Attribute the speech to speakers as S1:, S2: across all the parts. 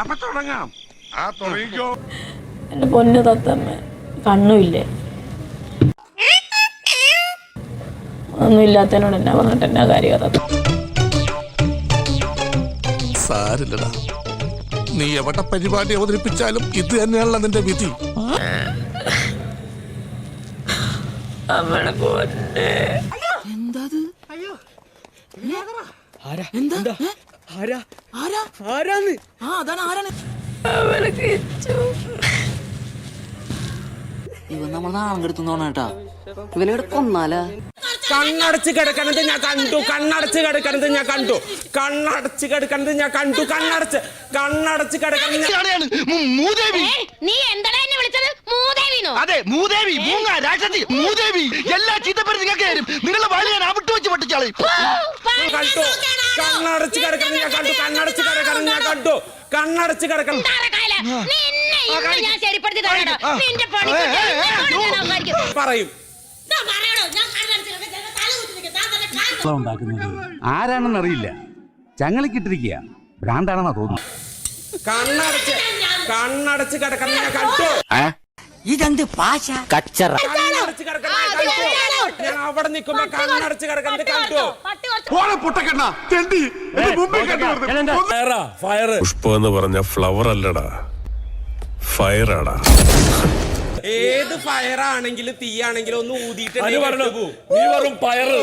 S1: അപ്പൊ തുടങ്ങാം. ആ തുടങ്ങിക്കോ.
S2: എന്റെ പൊന്നു തത്തമ്മ കണ്ണുമില്ലേ. ഒന്നും ഇല്ലാത്തതിനോട് എന്നാ പറഞ്ഞിട്ട് എന്നാ കാര്യം തത്ത
S3: സാരില്ലടാ. നീ എവിടെ പരിപാടി അവതരിപ്പിച്ചാലും ഇത് തന്നെയാണല്ലോ നിന്റെ വിധി.
S2: അമ്മയുടെ പൊന്നെ അവനെ ആരാണ്?
S4: ഇവൻ നമ്മൾ നാണം കെടുത്തുന്നോണ കേട്ടാ. ഇവനെ കൊന്നാലാ?
S5: കണ്ണടച്ച് കിടക്കണത് ഞാൻ കണ്ടു കണ്ണടച്ച് കിടക്കണത് ഞാൻ കണ്ടു. കണ്ണടച്ച് കിടക്കണത് ഞാൻ കണ്ടു കണ്ണടച്ച് കണ്ണടച്ച് കിടക്കണത്
S6: നീ എന്താണ് എന്നെ വിളിച്ചത്?
S7: അതെ മൂദേവി മൂങ്ങ രാക്ഷസി. മൂദേവി എല്ലാ ചീത്തപ്പേരും നിങ്ങൾക്ക് നിങ്ങളുടെ വാലി ഞാൻ അവിട്ട് വെച്ച് പൊട്ടിച്ചാളി
S5: കണ്ടു. കണ്ണടച്ച് കിടക്കണം. ഞാൻ കണ്ടു. കണ്ണടച്ച് കിടക്കണം. ഞാൻ കണ്ടു. കണ്ണടച്ച് കിടക്കണം.
S6: ഞാൻ ഞാൻ.
S5: പറയും.
S6: ഞാൻ ഞാൻ
S8: ഉണ്ടാക്കുന്നത് ആരാണെന്നറിയില്ല ചങ്ങലക്കിട്ടിരിക്കുക ഭ്രാന്താണെന്നാ തോന്നുന്നു
S5: കണ്ണടച്ച് കണ്ണടച്ച് കിടക്കണം. ഞാൻ കണ്ടു.
S4: ഇതെന്ത് പാശ? കച്ചറ.
S5: കണ്ണടച്ച് കിടക്കണം. ഞാൻ അവിടെ നിൽക്കുമ്പോ കണ്ണടച്ച് കിടക്കുന്നത് കണ്ടു. ഫയർ
S3: പുഷ്പം എന്ന് പറഞ്ഞ ഫ്ലവർ അല്ലടാ. ഫയറാടാ
S5: ഏത് ഫയറാണെങ്കിലും തീയാണെങ്കിലും ഒന്ന് ഊതിയിട്ട് നീ വെറും പയറ്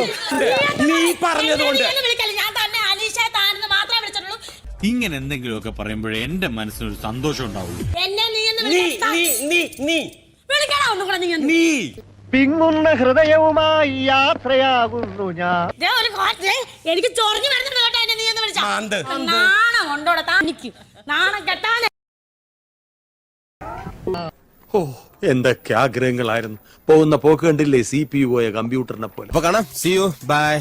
S5: നീ പറഞ്ഞതുകൊണ്ട്
S9: ഇങ്ങനെ എന്തെങ്കിലുമൊക്കെ പറയുമ്പോഴേ എന്റെ മനസ്സിനൊരു സന്തോഷം ഉണ്ടാവുള്ളൂ.
S6: എന്നെ നീ എന്ന്
S5: നീ നീ നീ നീ.
S7: പിങ്ങുന്ന ഹൃദയവുമായി യാത്രയാകുന്നു ഞാൻ.
S6: ദേ ഒരു കാറ്റ്, എനിക്ക് ചൊറിഞ്ഞു വരുന്നുണ്ട് കേട്ടോ എന്നെ നീ എന്ന് വിളിച്ചാ.
S5: മാന്ത്.
S6: നാണം കൊണ്ടോടെ നാണം
S10: ഓ എന്തൊക്കെ ആഗ്രഹങ്ങളായിരുന്നു. പോകുന്ന പോക്ക് കണ്ടില്ലേ സി പി യു പോയ കമ്പ്യൂട്ടറിനെ പോലെ.
S3: അപ്പൊ കാണാം. സി യു ബൈ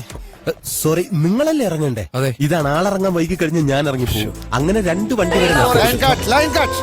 S3: സോറി നിങ്ങളല്ലേ ഇറങ്ങണ്ടേ? അതെ. ഇതാണ് ആളിറങ്ങാൻ വൈകി കഴിഞ്ഞ് ഞാൻ ഇറങ്ങി പോകും. അങ്ങനെ രണ്ട് വണ്ടി
S1: ലൈൻ കട്ട് ലൈൻ കട്ട്